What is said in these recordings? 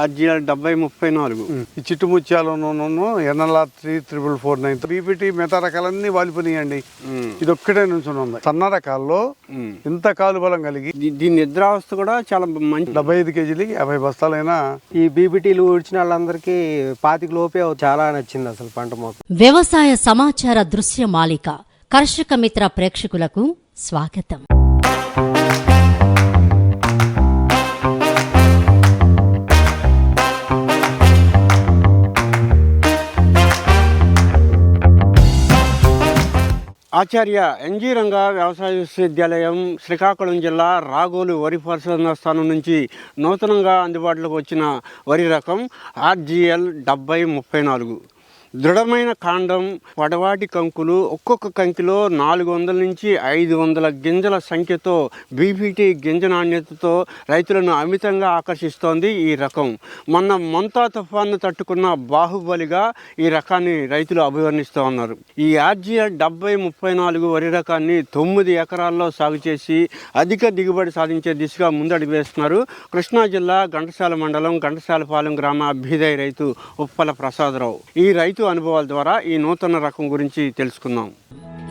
RGR డెబ్బై ముప్పై నాలుగు. ఈ చిట్టుముత్యాలను NLR three triple four nine BPT మిగతా రకాలన్నీ వాలిపోయినాయండి. ఇది ఒక్కటే నుంచి ఉంది సన్న రకాల్లో. ఇంత కాలు బలం కలిగి దీని నిద్రావస్థ కూడా చాలా మంచి డెబ్బై ఐదు కేజీలకి యాభై బస్తాలైనా ఈ బీబీటీలు ఊడ్చిన వాళ్ళందరికీ పాతిక లోపే చాలా నచ్చింది అసలు పంట మొత్తం. వ్యవసాయ సమాచార దృశ్య మాలిక కర్షక మిత్ర ప్రేక్షకులకు స్వాగతం. ఆచార్య ఎన్జీ రంగ వ్యవసాయ విశ్వవిద్యాలయం శ్రీకాకుళం జిల్లా రాగోలు వరి పరిశోధన స్థానం నుంచి నూతనంగా అందుబాటులోకి వచ్చిన వరి రకం ఆర్జీఎల్ డెబ్బై ముప్పై నాలుగు. దృఢమైన కాండం పొడవాటి కంకులు ఒక్కొక్క కంకిలో నాలుగు వందల నుంచి ఐదు వందల గింజల సంఖ్యతో బీపీటీ గింజ నాణ్యతతో రైతులను అమితంగా ఆకర్షిస్తోంది ఈ రకం. మొన్న మొంతా తుఫాన్ను తట్టుకున్న బాహుబలిగా ఈ రకాన్ని రైతులు అభివర్ణిస్తూ ఉన్నారు. ఈ ఆర్జీఆర్ డెబ్బై ముప్పై నాలుగు వరి రకాన్ని తొమ్మిది ఎకరాల్లో సాగు చేసి అధిక దిగుబడి సాధించే దిశగా ముందడుగు వేస్తున్నారు కృష్ణా జిల్లా ఘంటసాల మండలం ఘంటసాలపాలెం గ్రామ అభ్యుదయ రైతు ఉప్పల ప్రసాదరావు. ఈ రైతు అనుభవాల ద్వారా ఈ నూతన రకం గురించి తెలుసుకుందాం.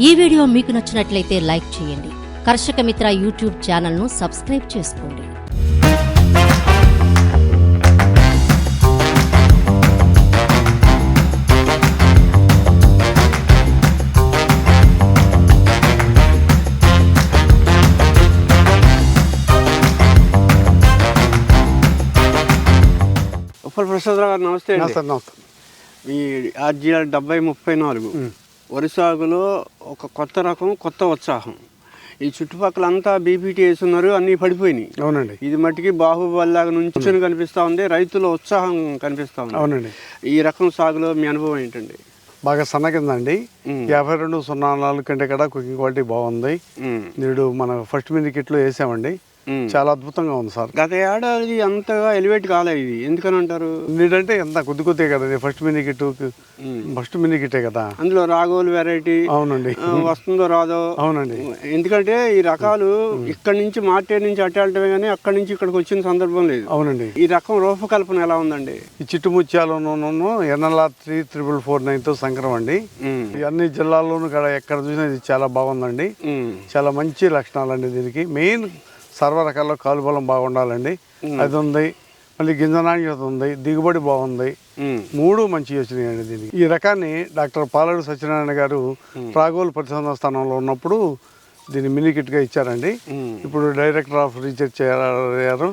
ఈ వీడియో మీకు నచ్చినట్లయితే లైక్ చేయండి. కర్షక మిత్ర యూట్యూబ్ ఛానల్ను సబ్స్క్రైబ్ చేసుకోండి. ఉప్పల ప్రసాదరావు గారు నమస్తే నమస్తే నమస్తే. ఈ ఆర్జీఆర్ డెబ్బై ముప్పై నాలుగు. వరి సాగులో ఒక కొత్త రకం కొత్త ఉత్సాహం. ఈ చుట్టుపక్కల అంతా బీపీటీ వేస్తున్నారు అన్నీ పడిపోయినాయి. అవునండి. ఇది మట్టికి బాహుబలిలాగా నుంచి కనిపిస్తా ఉంది రైతుల ఉత్సాహం కనిపిస్తా ఉంది. అవునండి. ఈ రకం సాగులో మీ అనుభవం ఏంటండి? బాగా సన్న కింద అండి ఉమ్. యాభై రెండు సున్నా నాలుగు కంటే కూడా కుకింగ్ క్వాలిటీ బాగుంది. నేడు మన ఫస్ట్ మినీ కిట్లో వేసామండి. చాలా అద్భుతంగా ఉంది సార్. గత ఏడాది అంతగా ఎలివేట్ కాలే ఇది. ఎందుకని అంటారు? నీడంటే ఎంత కొద్ది కొద్దిగా కదండి first mini kit um. First mini కిట్టే కదా. అందులో రాగోలు వెరైటీ అవునండి. వస్తుందో రాదో. అవునండి. ఎందుకంటే ఈ రకాలు ఇక్కడి నుంచి మార్కెట్ నుంచి అట్టేయటమే కానీ అక్కడి నుంచి ఇక్కడికి వచ్చిన సందర్భం లేదు. అవునండి. ఈ రకం రూపకల్పన ఎలా ఉందండి? ఈ చిట్టుముత్యాలను ఎన్ఎల్ఆర్ త్రీ త్రిబుల్ ఫోర్ నైన్తో సంకరం అండి. ఉమ్, ఈ అన్ని జిల్లాల్లోనూ కూడా ఎక్కడ చూసినా ఇది చాలా బాగుందండి. చాలా మంచి లక్షణాలండి దీనికి. మెయిన్ సర్వ రకాల కాలు బలం బాగుండాలండి అది ఉంది. మళ్ళీ గింజ నాణ్యత ఉంది. దిగుబడి బాగుంది. మూడు మంచి వచ్చినాయండి దీనికి. ఈ రకాన్ని డాక్టర్ పాలడు సత్యనారాయణ గారు రాగోలు పరిశోధన స్థానంలో ఉన్నప్పుడు దీన్ని మినీ కిట్గా ఇచ్చారండి. ఇప్పుడు డైరెక్టర్ ఆఫ్ రీసెర్చ్ అయ్యారు.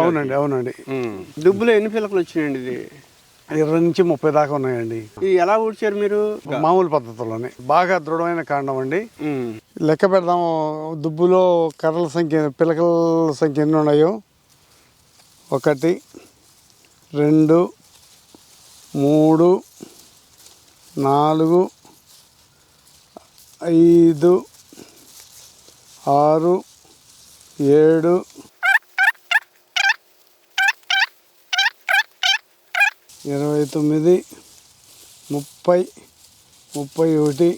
అవునండి అవునండి. ఉమ్. దుబ్బులో ఎన్ని పిలకలు వచ్చినాయండి ఇది? ఇరవై నుంచి ముప్పై దాకా ఉన్నాయండి. ఇది ఎలా ఊడ్చారు మీరు? మామూలు పద్ధతిలోనే బాగా దృఢమైన కాండం అండి. లెక్క పెడదాము. దుబ్బులో కర్రల సంఖ్య పిలకల సంఖ్య ఎన్ని ఉన్నాయో? ఒకటి రెండు మూడు నాలుగు ఐదు ఆరు ఏడు ఇరవై తొమ్మిది ముప్పై ముప్పై ఒకటి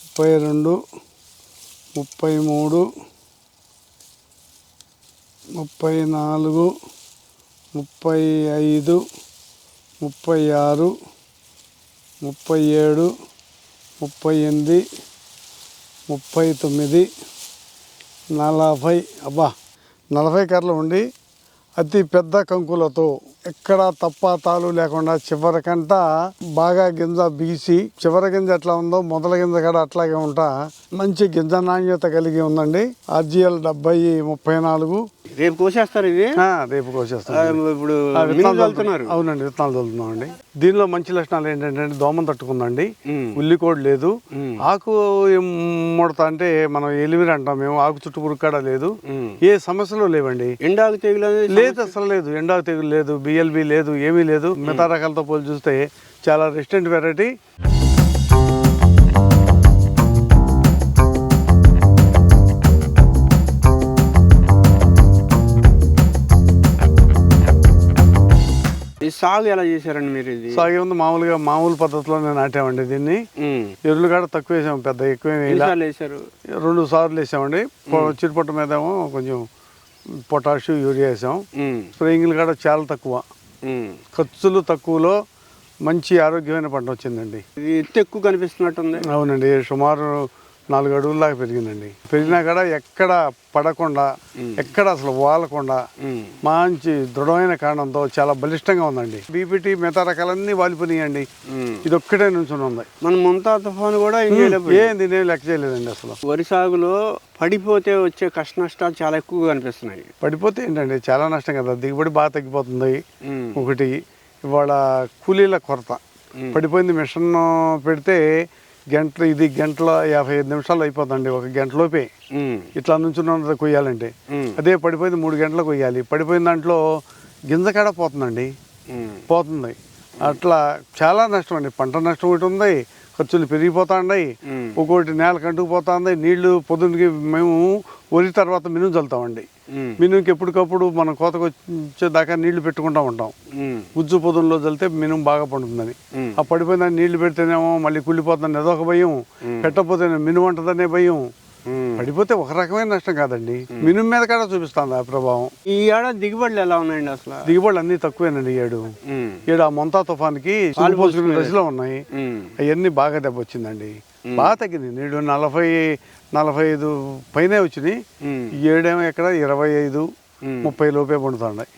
ముప్పై రెండు ముప్పై మూడు ముప్పై నాలుగు ముప్పై ఐదు ముప్పై ఆరు ముప్పై ఏడు ముప్పై ఎనిమిది ముప్పై తొమ్మిది నలభై. అబ్బా నలభై కర్రలు ఉండి అతి పెద్ద కంకులతో ఎక్కడ తప్ప తాలు లేకుండా చివరికంట బాగా గింజ బీసి చివరి గింజ ఎట్లా ఉందో మొదల గింజ కూడా అట్లాగే ఉంటా. మంచి గింజ నాణ్యత కలిగి ఉందండి. ఆర్జిఎల్ డెబ్బై ముప్పై నాలుగు. రేపు కోసేస్తారు ఇది రేపు కోసేస్తాం ఆ, ఇప్పుడు అవునండి విత్తనాలు చల్లుతున్నాం అండి దీనిలో మంచి లక్షణాలు ఏంటంటే దోమం తట్టుకుందండి. ఉల్లికోడ్ లేదు. ఆకు ముడత అంటే మనం ఎలిమిరి అంటాం మేము ఆకు చుట్టూ పురుక్కడ లేదు. ఏ సమస్యలు లేవండి. ఎండాకు తెగులు లేదు అసలు లేదు. ఎండాకు తెగులు లేదు బిఎల్బి లేదు ఏమీ లేదు. మిగతా రకాలతో పోలి చూస్తే చాలా రెసిస్టెంట్ వెరైటీ. సాగు ఎలా చేశారండి మీరు ఇది? సాగే ఉంది మామూలుగా మామూలు పద్ధతిలోనే నాటామండి దీన్ని. ఎరువులు కూడా తక్కువ వేసాము పెద్ద ఎక్కువ రెండు సార్లు వేసామండి. చిరుపట్టు మీద ఏమో కొంచెం పొటాషు యూరియా వేసాం. స్ప్రేయింగ్లు కూడా చాలా తక్కువ. ఖర్చులు తక్కువలో మంచి ఆరోగ్యమైన పంట వచ్చిందండి. ఇది ఎత్తు ఎక్కువ కనిపిస్తున్నట్టుంది. అవునండి. సుమారు నాలుగు అడుగుల దాకా పెరిగిందండి. పెరిగినా కూడా ఎక్కడ పడకుండా ఎక్కడ అసలు వాలకుండా మంచి దృఢమైన కారణంతో చాలా బలిష్టంగా ఉందండి. బీపీటీ మిగతా రకాలన్నీ వాలిపోయినాయండి. ఇది ఒక్కటే నుంచుని ఉంది. మన ముంతా తుఫాను కూడా. ఏంది నేను లెక్క చేయలేదండి అసలు. వరి సాగులో పడిపోతే వచ్చే కష్ట నష్టాలు చాలా ఎక్కువగా కనిపిస్తున్నాయి. పడిపోతే ఏంటండి చాలా నష్టం కదా. దిగుబడి బాగా తగ్గిపోతుంది. ఒకటి ఇవాళ కూలీల కొరత. పడిపోయింది మిషన్ పెడితే గంటలు ఇది గంటల యాభై ఐదు నిమిషాలు అయిపోతుందండి ఒక గంటలోపే ఇట్లా నుంచి కొయ్యాలంటే. అదే పడిపోయింది మూడు గంటలకు కొయ్యాలి. పడిపోయిన దాంట్లో గింజ కాడ పోతుందండి. పోతుంది. అట్లా చాలా నష్టం అండి. పంట నష్టం ఒకటి ఉంది. ఖర్చులు పెరిగిపోతాయి ఉమ్, ఒక్కొక్కటి నేల కంటుకుపోతుంది నీళ్ళు పొద్దున్నకి మేము వరి తర్వాత మినుము చల్లుతామండి. మినుముకి ఎప్పటికప్పుడు మనం కోతకు వచ్చేదాకా నీళ్ళు పెట్టుకుంటూ ఉంటాం. ఉమ్, గుజ్జు పొద్దుల్లో చల్లితే మినుము బాగా పండుతుందని. ఆ పడిపోయిన నీళ్ళు పెడితేనేమో మళ్ళీ కుళ్ళిపోతుందని అదొక భయం. పెట్టకపోతే మినుము అంటదనే భయం. పడిపోతే ఒక రకమైన నష్టం కాదండి. మినుము మీద కూడా చూపిస్తుంది ఆ ప్రభావం. ఈ ఏడాది దిగుబడులు ఎలా ఉన్నాయండి అసలు? దిగుబడులు అన్ని తక్కువేనండి ఈ ఏడు. ఉమ్, ఏడు ఆ మొంతా తుఫాన్కి పోసుకునే దశలో ఉన్నాయి. అవన్నీ బాగా దెబ్బ వచ్చిందండి బాగా తగ్గింది. నేడు నలభై నలభై ఐదు పైనే వచ్చినాయి. ఏడేమో ఎక్కడ ఇరవై ఐదు. ముప్పై లోపే పండుతున్నాయి.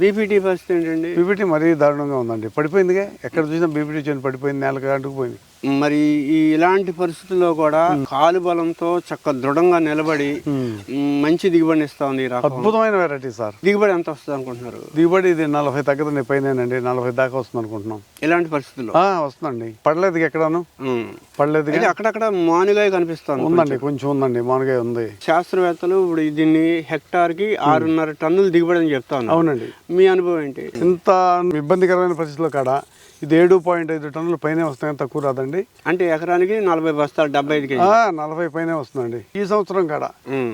బీపీటీ పరిస్థితి ఏంటండి? బీపీటీ మరీ దారుణంగా ఉందండి. పడిపోయిందిగా? ఎక్కడ చూసినా బీపీటీ చేయని పడిపోయింది నేలకు అంటుకుపోయింది. మరి ఈ ఇలాంటి పరిస్థితుల్లో కూడా కాలు బలంతో చక్క దృఢంగా నిలబడి మంచి దిగుబడిని ఇస్తా ఉంది ఈ రకం. అద్భుతమైన వెరైటీ సార్. దిగుబడి ఎంత వస్తుంది అనుకుంటున్నారు? దిగుబడి ఇది నలభై తగ్గదని పైనేనండి నలభై దాకా వస్తుంది అనుకుంటున్నాం. ఇలాంటి పరిస్థితుల్లో? వస్తుందండి. పడలేదు ఎక్కడాను. పడలేదు అక్కడక్కడ మానుగా కనిపిస్తుంది ఉందండి కొంచెం. ఉందండి మామూలుగా ఉంది. శాస్త్రవేత్తలు ఇప్పుడు దీన్ని హెక్టార్కి ఆరున్నర టన్నులు దిగుబడి అని చెప్తా ఉన్నారు అవునండి. మీ అనుభవం ఏంటి? ఇంత ఇబ్బందికరమైన పరిస్థితిలో కాడ ఇది ఏడు పాయింట్ ఐదు టన్నులు పైనే వస్తాయని తక్కువ రాదండి అంటే ఎకరానికి నలభై బస్తాలు డెబ్బై ఐదు నలభై పైనే వస్తుందండి. ఈ సంవత్సరం కాడ.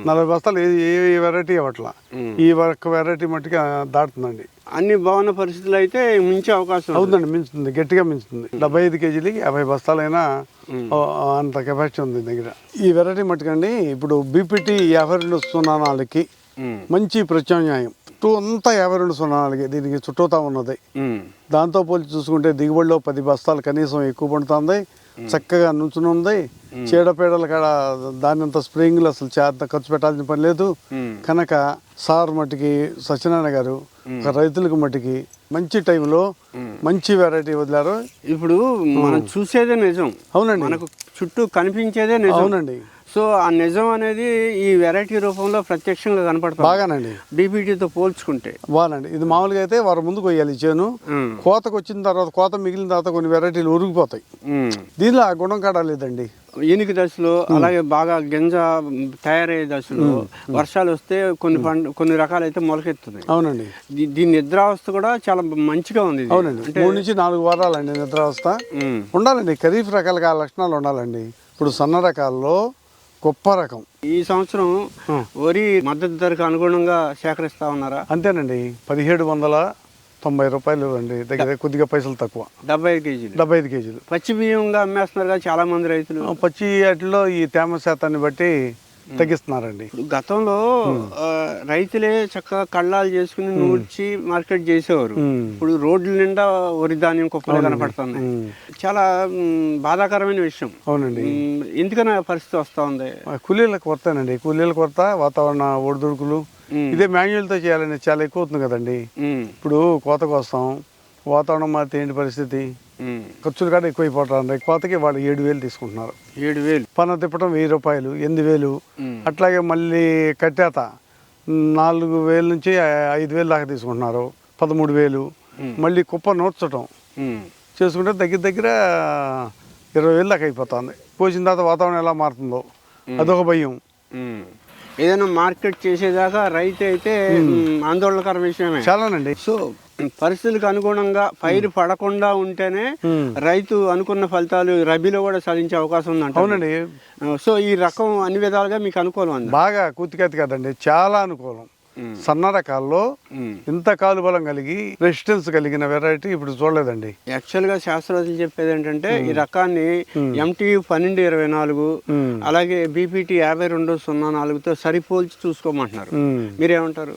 నలభై బస్తాలు ఏ వెరైటీ అవ్వట్లా. ఉమ్. ఈ ఒక్క వెరైటీ మట్టుగా దాటుతుందండి. అన్ని బాగున్న పరిస్థితులు అయితే మించే అవకాశం. అవుతుందండి మించుతుంది గట్టిగా మించుతుంది. డెబ్బై ఐదు కేజీలకి యాభై బస్తాలైనా అంత కెపాసిటీ ఉంది దగ్గర. ఈ వెరైటీ మట్టుకండి ఇప్పుడు బీపీటీ యాభై రెండు సున్నా నాలుగుకి మంచి ప్రత్యామ్నాయం. చుట్టూ అంతా యాభై రెండు సున్నా నాలుగే. దీనికి చుట్టూతా ఉన్నది. దాంతో పోల్చి చూసుకుంటే దిగుబడిలో పది బస్తాలు కనీసం ఎక్కువ పడుతుంది. చక్కగా నుంచుని ఉంది చీడపీడల కాడ దాని అంత స్ప్రేయింగ్లు అసలు చేత ఖర్చు పెట్టాల్సిన పని లేదు. కనుక సార్ మట్టికి సత్యనారాయణ గారు ఒక రైతులకు మట్టికి మంచి టైంలో మంచి వెరైటీ వదిలారు. ఇప్పుడు మనం చూసేదే నిజం. అవునండి. మనకు చుట్టూ కనిపించేదే నిజం. అవునండి. సో ఆ నిజం అనేది ఈ వెరైటీ రూపంలో ప్రత్యక్షంగా కనపడుతుంది బాగానండి. బీపీటీతో పోల్చుకుంటే. బాగానండి. ఇది మామూలుగా అయితే వారం ముందు కొయ్యాలి చేను. కోతకు వచ్చిన తర్వాత కోత మిగిలిన తర్వాత కొన్ని వెరైటీలు ఉరిగిపోతాయి. దీనిలో ఆ గుణం కాడ లేదండి? ఎనికి దశలో అలాగే బాగా గింజ తయారయ్యే దశలో వర్షాలు వస్తే కొన్ని పంట కొన్ని రకాలైతే మొలకెత్తున్నాయి అవునండి. దీని నిద్రావస్థ కూడా చాలా మంచిగా ఉంది. అవునండి. మూడు నుంచి నాలుగు వారాలండి నిద్రావస్థ. ఉండాలండి. ఖరీఫ్ రకాలుగా లక్షణాలు ఉండాలండి. ఇప్పుడు సన్న రకాల్లో గొప్ప రకం. ఈ సంవత్సరం వరి మద్దతు ధరకు అనుగుణంగా సేకరిస్తా ఉన్నారా? అంతేనండి. పదిహేడు వందల తొంభై రూపాయలు అండి. దగ్గర కొద్దిగా పైసలు తక్కువ. డెబ్బై ఐదు కేజీలు. డెబ్బై ఐదు కేజీలు. పచ్చి బియ్యంగా అమ్మేస్తున్నారు కదా చాలా మంది రైతులు. పచ్చి వాటిలో ఈ తేమ శాతాన్ని బట్టి తగ్గిస్తున్నారండి. ఇప్పుడు గతంలో రైతులే చక్కగా కళ్ళాలు చేసుకుని నూర్చి మార్కెట్ చేసేవారు. ఇప్పుడు రోడ్ల నిండా వరి ధాన్యం కుప్పలు కనపడుతున్నాయి ఉమ్. చాలా బాధాకరమైన విషయం. అవునండి. ఎందుకని పరిస్థితి వస్తా ఉంది? కూలీల కొరతేనండి. కూలీల కొరత వాతావరణ ఒడిదుడుకులు. ఇదే మాన్యువల్తో చేయాలని చాలా ఎక్కువ అవుతుంది కదండి. ఇప్పుడు కోతకు వస్తాం వాతావరణం మారితే ఏంటి పరిస్థితి. ఖర్చులు కూడా ఎక్కువైపోతుంది కోతకి వాళ్ళు ఏడు వేలు తీసుకుంటున్నారు. ఏడు వేలు. పన్ను తిప్పడం వెయ్యి రూపాయలు ఎనిమిది వేలు. అట్లాగే మళ్ళీ కట్టేత నాలుగు వేల నుంచి ఐదు వేలు దాకా తీసుకుంటున్నారు. పదమూడు వేలు. మళ్ళీ కుప్ప నూర్చటం. మ్, చేసుకుంటే దగ్గర దగ్గర ఇరవై వేలు దాకా అయిపోతుంది. కోసిన తర్వాత వాతావరణం ఎలా మారుతుందో. అదొక భయం. ఏదైనా మార్కెట్ చేసేదాకా రైతు అయితే ఆందోళనకర విషయమే. చాలానండి. సో పరిస్థితులకు అనుగుణంగా పైరు పడకుండా ఉంటేనే. రైతు అనుకున్న ఫలితాలు రబీలో కూడా సాధించే అవకాశం ఉందంట. అవునండి. సో ఈ రకం అన్ని విధాలుగా మీకు అనుకూలం బాగా కూతికతి కదండి. చాలా అనుకూలం. సన్న రకాల్లో. ఇంత కాలు బలం కలిగి రెసిస్టెన్స్ కలిగిన వెరైటీ ఇప్పుడు చూడలేదండి. యాక్చువల్గా శాస్త్రవేత్తలు చెప్పేది ఏంటంటే ఈ రకాన్ని ఎంటీ పన్నెండు ఇరవై నాలుగు. అలాగే బీపీటీ యాభై రెండు సున్నా నాలుగుతో సరిపోల్చి చూసుకోమంటున్నారు. మీరేమంటారు?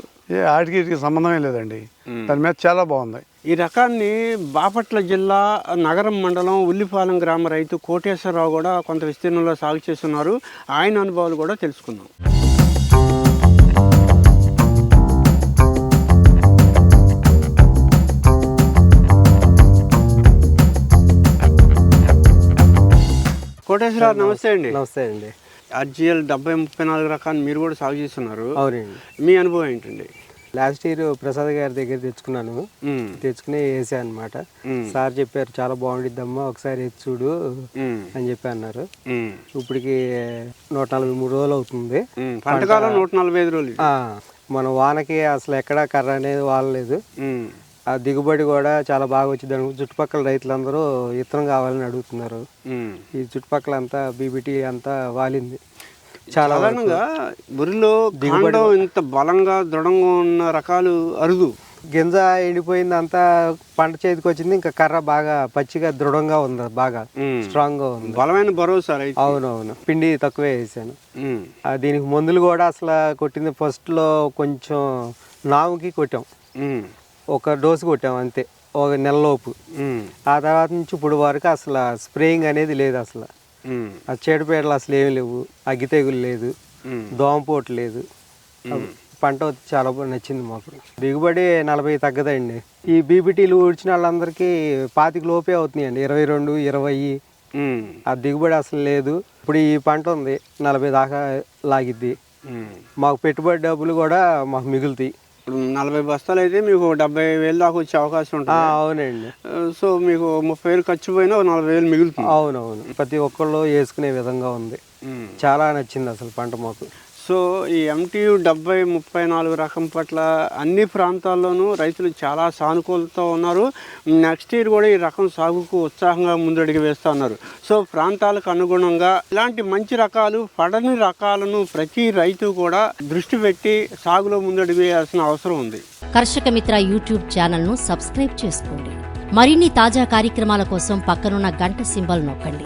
ఆటికి సంబంధమే లేదండి. దాని మీద చాలా బాగుంది. ఈ రకాన్ని బాపట్ల జిల్లా నగరం మండలం ఉల్లిపాలెం గ్రామ రైతు కోటేశ్వరరావు కూడా కొంత విస్తీర్ణంలో సాగు చేస్తున్నారు. ఆయన అనుభవాలు కూడా తెలుసుకుందాం. కోటేశ్వరరావు నమస్తే అండి. నమస్తే అండి. ఆర్జిఎల్ డెబ్బై ముప్పై నాలుగు రకాన్ని మీరు కూడా సాగు చేస్తున్నారు. అవునండి. మీ అనుభవం ఏంటండి? లాస్ట్ ఇయర్ ప్రసాద్ గారి దగ్గర తెచ్చుకున్నాను. తెచ్చుకుని వేసా అనమాట సార్ చెప్పారు చాలా బాగుండిద్దమ్మా ఒకసారి వేసి చూడు అని చెప్పి అన్నారు. ఇప్పటికి నూట నలభై మూడు రోజులు అవుతుంది. పంటకాలం నూట నలభై ఐదు రోజులు. మన వానకి అసలు ఎక్కడా కర్ర అనేది వాడలేదు. ఆ దిగుబడి కూడా చాలా బాగా వచ్చింది. చుట్టుపక్కల రైతులందరూ ఇత్తనం కావాలని అడుగుతున్నారు. ఈ చుట్టుపక్కల అంతా బీబీటీ అంతా వాలింది. చాలా సాధారణంగా వరిలో కాండం ఇంత బలంగా దృఢంగా ఉన్న రకాలు అరుదు. గింజ ఎండిపోయింది అంతా పంట చేతికి వచ్చింది. ఇంకా కర్ర బాగా పచ్చిగా దృఢంగా ఉంది బాగా. స్ట్రాంగ్గా ఉంది. బలమైన భరోసా అవునవును. పిండి తక్కువే వేసాను. దీనికి మందులు కూడా అసలు కొట్టింది ఫస్ట్లో కొంచెం నావుకి కొట్టాం. ఒక డోసు కొట్టాం అంతే ఒక నెలలోపు. ఆ తర్వాత నుంచి ఇప్పుడు వరకు అసలు స్ప్రేయింగ్ అనేది లేదు అసలు. ఆ చీడపీడలు అసలు ఏమి లేవు అగ్గి తెగులు లేదు. దోమపోటు లేదు. పంట చాలా బాగా నచ్చింది మాకు దిగుబడి నలభై తగ్గదండి. ఈ బీబీటీలు ఊడ్చిన వాళ్ళందరికీ పాతిక లోపే అవుతున్నాయండి ఇరవై రెండు ఇరవై. ఆ దిగుబడి అసలు లేదు. ఇప్పుడు ఈ పంట ఉంది నలభై దాకా లాగిద్ది. మాకు పెట్టుబడి డబ్బులు కూడా మాకు మిగులుతాయి. ఇప్పుడు నలభై బస్తాలు అయితే మీకు డెబ్బై వేలు దాకా వచ్చే అవకాశం ఉంటుంది. అవునండి. సో మీకు ముప్పై వేలు ఖర్చు పోయినా ఒక నలభై వేలు మిగులుతుంది. అవునవును. ప్రతి ఒక్కళ్ళు వేసుకునే విధంగా ఉంది. చాలా నచ్చింది అసలు పంట మాకు. సో ఈ ఎంటీయు డెబ్బై ముప్పై నాలుగు రకం పట్ల అన్ని ప్రాంతాల్లోనూ రైతులు చాలా సానుకూలతో ఉన్నారు. నెక్స్ట్ ఇయర్ కూడా ఈ రకం సాగుకు ఉత్సాహంగా ముందడుగు వేస్తూ ఉన్నారు. సో ప్రాంతాలకు అనుగుణంగా ఇలాంటి మంచి రకాలు పడని రకాలను ప్రతి రైతు కూడా దృష్టి పెట్టి సాగులో ముందడుగు వేయాల్సిన అవసరం ఉంది. కర్షక మిత్ర యూట్యూబ్ ఛానల్ను సబ్స్క్రైబ్ చేసుకోండి. మరిన్ని తాజా కార్యక్రమాల కోసం పక్కనున్న గంట సింబల్ నొక్కండి.